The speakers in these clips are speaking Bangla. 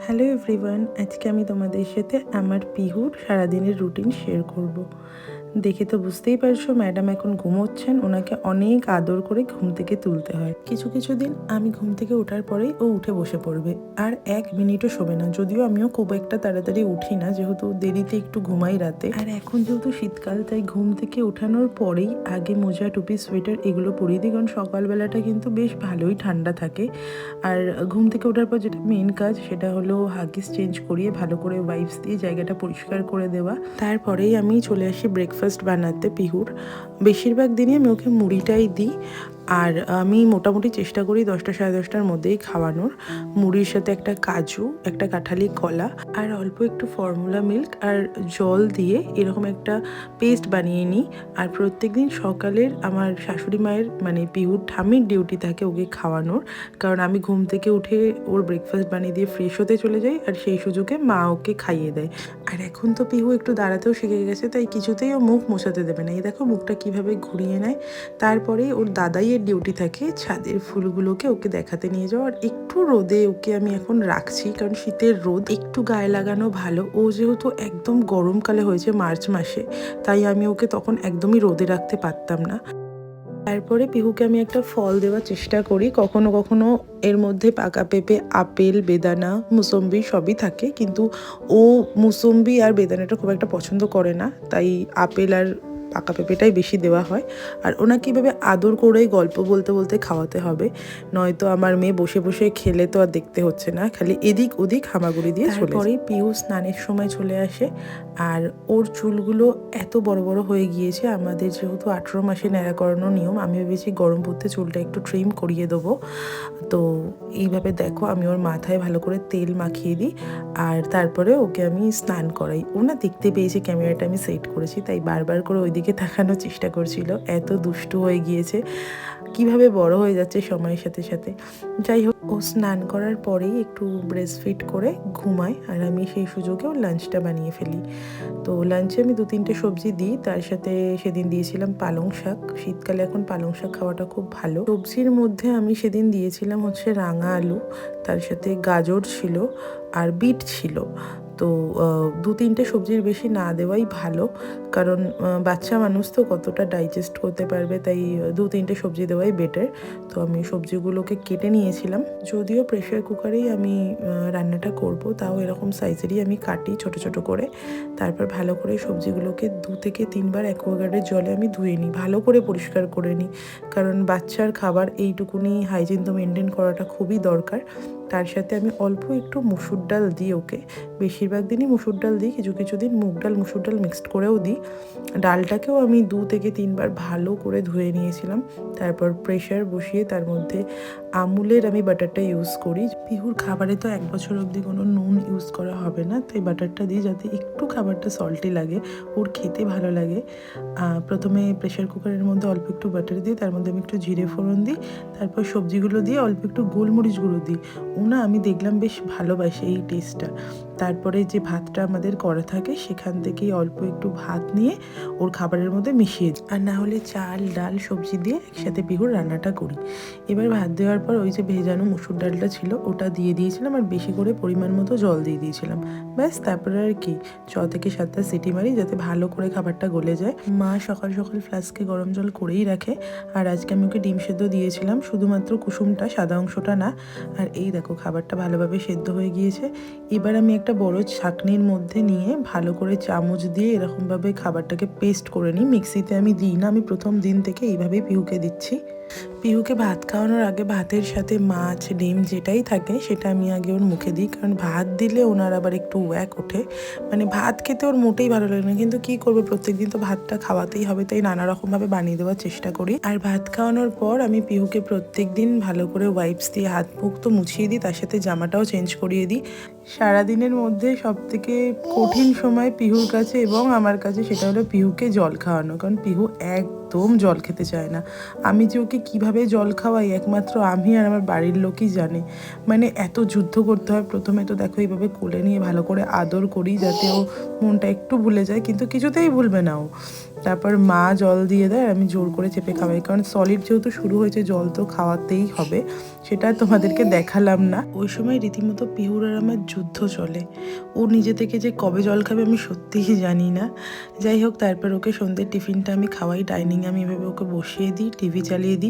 হ্যালো এভরিওয়ান আজকে আমি তোমাদের সাথে আমার পিহুর সারাদিনের রুটিন শেয়ার করব। দেখে তো বুঝতেই পারছ, ম্যাডাম এখন ঘুমোচ্ছেন, ওনাকে অনেক আদর করে ঘুম থেকে তুলতে হয়। কিছু কিছু দিন আমি ঘুম থেকে ওঠার পরেই ও উঠে বসে পড়বে, আর এক মিনিটও শোবে না, যদিও আমিও খুব একটা তাড়াতাড়ি উঠি না, যেহেতু দেরিতে একটু ঘুমাই রাতে। আর এখন যেহেতু শীতকাল, তাই ঘুম থেকে ওঠানোর পরেই আগে মোজা, টুপি, সোয়েটার এগুলো পরিয়ে দিই, কারণ সকালবেলাটা কিন্তু বেশ ভালোই ঠান্ডা থাকে। আর ঘুম থেকে ওঠার পর যেটা মেন কাজ, সেটা হলো হাগিস চেঞ্জ করিয়ে ভালো করে ওয়াইপস দিয়ে জায়গাটা পরিষ্কার করে দেওয়া। তারপরেই আমি চলে আসি ব্রেকফাস্ট বানাতে পিহুর। বেশিরভাগ দিনই আমি ওকে মুড়িটাই দিই। আর আমি মোটামুটি চেষ্টা করি দশটা সাড়ে দশটার মধ্যেই খাওয়ানোর। মুড়ির সাথে একটা কাজু, একটা কাঁঠালি, কলা আর অল্প একটু ফর্মুলা মিল্ক আর জল দিয়ে এরকম একটা পেস্ট বানিয়ে নিই। আর প্রত্যেক দিন সকালের আমার শাশুড়ি মায়ের মানে পিহুর ঠামির ডিউটি থাকে ওকে খাওয়ানোর। কারণ আমি ঘুম থেকে উঠে ওর ব্রেকফাস্ট বানিয়ে দিয়ে ফ্রেশ হতে চলে যাই আর সেই সুযোগে মা ওকে খাইয়ে দেয়। আর এখন তো পিহু একটু দাঁড়াতেও শিখে গেছে, তাই কিছুতেই ও মুখ মোছাতে দেবে না। এই দেখো মুখটা কীভাবে ঘুরিয়ে নেয়। তারপরে ওর দাদাইয়ের ডিউটি থাকে। ছাদের ফুলগুলোকে ওকে দেখাতে নিয়ে যাওয়া আর একটু রোদে ওকে আমি এখন রাখছি, কারণ শীতের রোদ একটু গায়ে লাগানো ভালো। ও যেহেতু একদম গরমকালে হয়েছে মার্চ মাসে, তাই আমি ওকে তখন একদমই রোদে রাখতে পারতাম না। তারপরে পিহুকে আমি একটা ফল দেওয়ার চেষ্টা করি। কখনো কখনো এর মধ্যে পাকা পেঁপে, আপেল, বেদানা, মুসম্বি সবই থাকে। কিন্তু ও মুসম্বি আর বেদানাটা খুব একটা পছন্দ করে না। তাই আপেল আর পাকা পেঁপেটাই বেশি দেওয়া হয়। আর ওনাকে কীভাবে আদর করেই গল্প বলতে বলতে খাওয়াতে হবে। নয়তো আমার মেয়ে বসে বসে খেলে তো আর দেখতে হচ্ছে না। খালি এদিক ওদিক হামাগুড়ি দিয়ে চলে পরেই পিউ স্নানের সময় চলে আসে। আর ওর চুলগুলো এত বড় বড় হয়ে গিয়েছে, আমাদের যেহেতু আঠেরো মাসে ন্যাড়া করানোর নিয়ম, আমি ভেবেছি গরম পড়তে চুলটা একটু ট্রিম করিয়ে দেবো। তো এইভাবে দেখো, আমি ওর মাথায় ভালো করে তেল মাখিয়ে দিই, আর তারপরে ওকে আমি স্নান করাই। ও না দেখতে পেয়েছে ক্যামেরাটা, আমি সেট করেছি, তাই বারবার করে ওইদিকে তাকানোর চেষ্টা করছিল। এত দুষ্টু হয়ে গিয়েছে, কীভাবে বড় হয়ে যাচ্ছে সময়ের সাথে সাথে। যাই হোক ও স্নান করার পরেই একটু ব্রেস্ট ফিট করে ঘুমায় আর আমি সেই সুযোগে ওর লাঞ্চটা বানিয়ে ফেলি। তো লাঞ্চে আমি দু তিনটে সবজি দিই, তার সাথে সেদিন দিয়েছিলাম পালং শাক। শীতকালে এখন পালং শাক খাওয়াটা খুব ভালো। সবজির মধ্যে আমি সেদিন দিয়েছিলাম হচ্ছে রাঙা আলু, তার সাথে গাজর ছিল আর বিট ছিল। তো দু তিনটে সবজির বেশি না দেওয়াই ভালো। কারণ বাচ্চা মানুষ তো কতটা ডাইজেস্ট করতে পারবে, তাই দু তিনটে সবজি দেওয়াই বেটার তো আমি সবজিগুলোকে কেটে নিয়েছিলাম। যদিও প্রেশার কুকারেই আমি রান্নাটা করব, তাও এরকম সাইজেরই আমি কাটি ছোট ছোট করে। তারপর ভালো করে সবজিগুলোকে দু থেকে তিনবার অ্যাকোয়াগার্ডের জলে আমি ধুয়ে নিই, ভালো করে পরিষ্কার করে নিই। কারণ বাচ্চার খাবার এইটুকুনি হাইজিন তো মেনটেন করাটা খুবই দরকার। তার সাথে আমি অল্প একটু মুসুর ডাল দিই ওকে। বেশিরভাগ দিনই মুসুর ডাল দিই, কিছু কিছু দিন মুগ ডাল, মুসুর ডাল মিক্সড করেও দিই। ডালটাকেও আমি দু থেকে তিনবার ভালো করে ধুয়ে নিয়েছিলাম। তারপর প্রেশার বসিয়ে তার মধ্যে আমুলের আমি বাটারটা ইউজ করি। পিহুর খাবারে তো এক বছর অবধি কোনো নুন ইউজ করা হবে না। তাই বাটারটা দিই যাতে একটু খাবারটা সল্টি লাগে, ওর খেতে ভালো লাগে। প্রথমে প্রেশার কুকারের মধ্যে অল্প একটু বাটার দিই তার মধ্যে আমি একটু জিরে ফোড়ন দিই। তারপর সবজিগুলো দিয়ে অল্প একটু গোলমরিচ গুঁড়ো দিই। ও না আমি দেখলাম বেশ ভালোবাসে এই টেস্টটা তারপরে যে ভাতটা আমাদের করা থাকে, সেখান থেকেই অল্প একটু ভাত নিয়ে ওর খাবারের মধ্যে মিশিয়ে দিই। আর না হলে চাল, ডাল, সবজি দিয়ে একসাথে বিহুর রান্নাটা করি। এবার ভাত দেওয়ার পর ওই যে ভেজানো মুসুর ডালটা ছিল, ওটা দিয়ে দিয়েছিলাম আর বেশি করে পরিমাণ মতো জল দিয়ে দিয়েছিলাম। ব্যাস, তারপরে আর কি, ছ থেকে সাতটা সিটি মারি যাতে ভালো করে খাবারটা গলে যায়। মা সকাল সকাল ফ্লাস্কে গরম জল করেই রাখে। আর আজকে আমি ওকে ডিম সেদ্ধ দিয়েছিলাম, শুধুমাত্র কুসুমটা, সাদা অংশটা না। আর এই দেখো, খাবারটা ভালোভাবে সেদ্ধ হয়ে গিয়েছে। এবার আমি একটা বড় ছাঁকনির মধ্যে নিয়ে ভালো করে চামচ দিয়ে এরকমভাবে খাবারটাকে পেস্ট করে নিই। মিক্সিতে আমি দিই না, আমি প্রথম দিন থেকে এইভাবেই পিউকে দিচ্ছি। পিহুকে ভাত খাওয়ানোর আগে ভাতের সাথে মাছ, ডিম যেটাই থাকে সেটা আমি আগে ওর মুখে দিই। কারণ ভাত দিলে ওনার আবার একটু ওয়াক ওঠে। মানে ভাত খেতে ওর মোটেই ভালো লাগে না। কিন্তু কি করব? প্রত্যেকদিন তো ভাতটা খাওয়াতেই হবে, তাই নানা রকমভাবে বানিয়ে দেওয়ার চেষ্টা করি। আর ভাত খাওয়ানোর পর আমি পিহুকে প্রত্যেক দিন ভালো করে ওয়াইপস দিয়ে হাত মুখ তো মুছিয়ে দিই, তার সাথে জামাটাও চেঞ্জ করিয়ে দিই। সারাদিনের মধ্যে সব থেকে কঠিন সময় পিহুর কাছে এবং আমার কাছে সেটা হলো পিহুকে জল খাওয়ানো। কারণ পিহু একদম জল খেতে চায় না। আমি যে ওকে কীভাবে জল খাওয়াই? একমাত্র আমি আর আমার বাড়ির লোকই জানে। মানে এত যুদ্ধ করতে হয়, প্রথমে তো দেখো এইভাবে কোলে নিয়ে ভালো করে আদর করি যাতে ও মনটা একটু ভুলে যায়, কিন্তু কিছুতেই ভুলবে না ও। তারপর মা জল দিয়ে দেয় আমি জোর করে চেপে খাওয়াই। কারণ সলিড যেহেতু শুরু হয়েছে, জল তো খাওয়াতেই হবে। সেটা তোমাদেরকে দেখালাম না। ওই সময় রীতিমতো পিহুর আর আমার যুদ্ধ চলে। ও নিজে থেকে যে কবে জল খাবে আমি সত্যিই জানি না। যাই হোক, তারপর ওকে সন্ধ্যের টিফিনটা আমি খাওয়াই ডাইনিংয়ে আমি এভাবে ওকে বসিয়ে দিই, টিভি চালিয়ে দিই।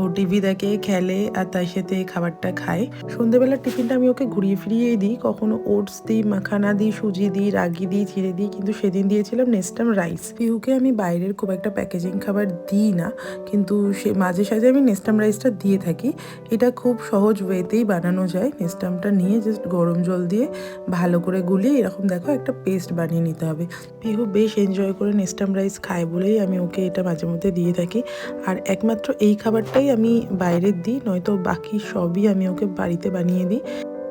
ও টিভি দেখে, খেলে আর তার সাথে খাবারটা খায়। সন্ধ্যেবেলার টিফিনটা আমি ওকে ঘুরিয়ে ফিরিয়েই দিই। কখনো ওটস দিই, মাখানা দিই, সুজি দিই, রাগি দিই, চিড়ে দিই, কিন্তু সেদিন দিয়েছিলাম নেস্টাম রাইস। পিহুকে আমি বাইরের খুব একটা প্যাকেজিং খাবার দিই না, কিন্তু সে মাঝে সাঝে আমি নেস্টাম রাইসটা দিয়ে থাকি। এটা খুব সহজ ওয়েতেই বানানো যায়। নেস্টামটা নিয়ে জাস্ট গরম জল দিয়ে ভালো করে গুলিয়ে এরকম দেখো একটা পেস্ট বানিয়ে নিতে হবে। পিহু বেশ এনজয় করে নেস্টাম রাইস খায় বলেই আমি ওকে এটা মাঝে মধ্যে দিয়ে থাকি। আর একমাত্র এই খাবারটাই আমি বাইরের দিই, নয়তো বাকি সবই আমি ওকে বাড়িতে বানিয়ে দিই।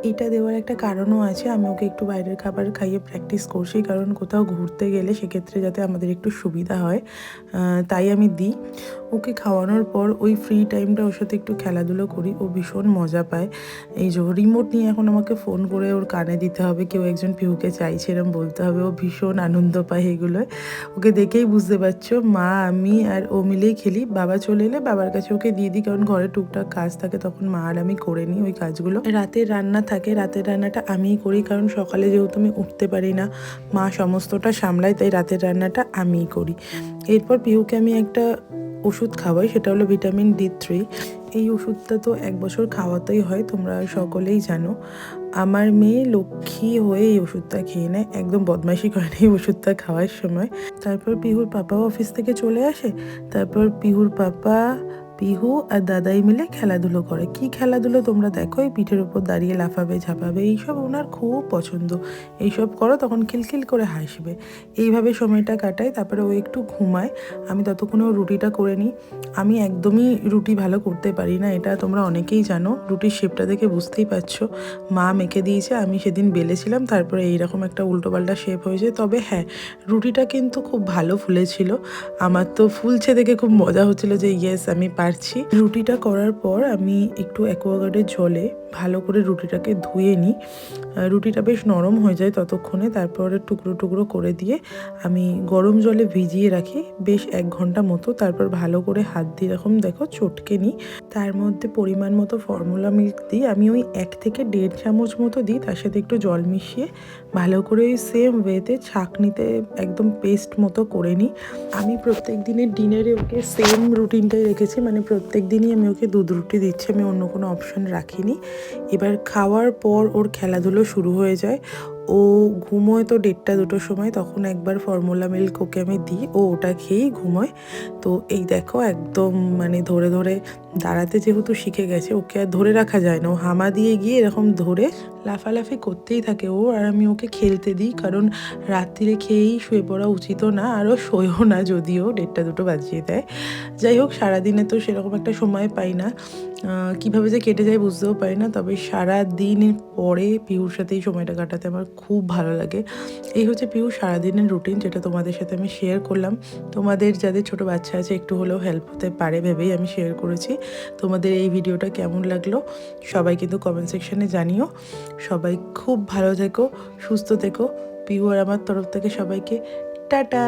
এটা দেওয়ার একটা কারণও আছে, আমি ওকে একটু বাইরের খাবার খাইয়ে প্র্যাকটিস করছি, কারণ কোথাও ঘুরতে গেলে সেক্ষেত্রে যাতে আমাদের একটু সুবিধা হয় তাই আমি দিই। ওকে খাওয়ানোর পর ওই ফ্রি টাইমটা ওর সাথে একটু খেলাধুলো করি। ও ভীষণ মজা পায়। এই যে রিমোট নিয়ে এখন আমাকে ফোন করে ওর কানে দিতে হবে, কেউ একজন পিউকে চাইছে এরম বলতে হবে। ও ভীষণ আনন্দ পায় এগুলোয় ওকে দেখেই বুঝতে পারছ, মা, আমি আর ও মিলেই খেলি। বাবা চলে এলে বাবার কাছে ওকে দিয়ে দিই, কারণ ঘরে টুকটাক কাজ থাকে, তখন মা আর আমি করে নিই ওই কাজগুলো। রাতের রান্না থাকে, রাতের রান্নাটা আমিই করি, কারণ সকালে যেহেতু আমি উঠতে পারি না, মা সমস্তটা সামলায়, তাই রাতের রান্নাটা আমিই করি। এরপর পিহুকে আমি একটা ওষুধ খাওয়াই, সেটা হলো ভিটামিন ডি থ্রি। এই ওষুধটা তো এক বছর খাওয়াতেই হয়, তোমরা সকলেই জানো। আমার মেয়ে লক্ষ্মী হয়ে এই ওষুধটা খেয়ে নেয়, একদম বদমাইশি করে না এই ওষুধটা খাওয়ার সময়। তারপর পিহুর পাপাও অফিস থেকে চলে আসে, তারপর পিহুর পাপা পিহু আর দাদাই মিলে খেলাধুলো করে। কি খেলাধুলো তোমরা দেখো? এই পিঠের উপর দাঁড়িয়ে লাফাবে, ঝাঁপাবে, এইসব ওনার খুব পছন্দ। এইসব করো, তখন খিলখিল করে হাসবে। এইভাবে সময়টা কাটায়, তারপরে ও একটু ঘুমায়। আমি ততক্ষণে ও রুটিটা করে নিই। আমি একদমই রুটি ভালো করতে পারি না, এটা তোমরা অনেকেই জানো। রুটির শেপটা দেখে বুঝতেই পারছ। মা মেখে দিয়েছে, আমি সেদিন বেলেছিলাম, তারপরে এইরকম একটা উল্টোপাল্টা শেপ হয়েছে। তবে হ্যাঁ রুটিটা কিন্তু খুব ভালো ফুলেছিল। আমার তো ফুলছে দেখে খুব মজা হচ্ছিল যে ইয়েস আমি পারছি রুটিটা করার পর আমি একটু অ্যাকোয়াগার্ডের জলে ভালো করে রুটিটাকে ধুয়ে নিই। রুটিটা বেশ নরম হয়ে যায় ততক্ষণে, তারপরে টুকরো টুকরো করে দিয়ে আমি গরম জলে ভিজিয়ে রাখি বেশ এক ঘণ্টা মতো, তারপর ভালো করে হাত দিয়ে, এরকম দেখো চটকে নিই। তার মধ্যে পরিমাণ মতো ফর্মুলা মিল্ক দিই, আমি ওই এক থেকে দেড় চামচ মতো দিই, তার সাথে একটু জল মিশিয়ে ভালো করে ওই সেম ওয়েতে ছাঁকনিতে একদম পেস্ট মতো করে নিই। আমি প্রত্যেক দিনের ডিনারে ওকে সেম রুটিনটাই রেখেছি মানে প্রত্যেক দিনই আমি ওকে দুধ রুটি দিচ্ছি, আমি অন্য কোনো অপশন রাখিনি। এবার খাওয়ার পর ওর খেলাধুলো শুরু হয়ে যায়। ও ঘুমোয় তো দেড়টা দুটোর সময়, তখন একবার ফর্মুলা মিল্ক ওকে আমি দিই, ও ওটা খেয়েই ঘুমোয়। তো এই দেখো একদম মানে ধরে ধরে দাঁড়াতে যেহেতু শিখে গেছে, ওকে আর ধরে রাখা যায় না। ও হামা দিয়ে গিয়ে এরকম ধরে লাফালাফি করতেই থাকে ও, আর আমি ওকে খেলতে দিই, কারণ রাত্রিরে খেয়েই শুয়ে পড়া উচিতও না আরও শোয়ও না যদিও, দেড়টা দুটো বাজিয়ে দেয়। যাই হোক, সারাদিনে তো সেরকম একটা সময় পাই না। কীভাবে যে কেটে যায় বুঝতেও পারি না, তবে সারা দিনের পরে পিহুর সাথে এই সময়টা কাটাতে আমার খুব ভালো লাগে। এই হচ্ছে পিহু সারাদিনের রুটিন, যেটা তোমাদের সাথে আমি শেয়ার করলাম। তোমাদের যাদের ছোট বাচ্চা আছে, একটু হলেও হেল্প হতে পারে ভেবেই আমি শেয়ার করেছি। তোমাদের এই ভিডিওটা কেমন লাগল সবাই কিন্তু কমেন্ট সেকশানে জানিও। সবাই খুব ভালো থেকো, সুস্থ থেকো। পিওর আমার তরফ থেকে সবাইকে টাটা।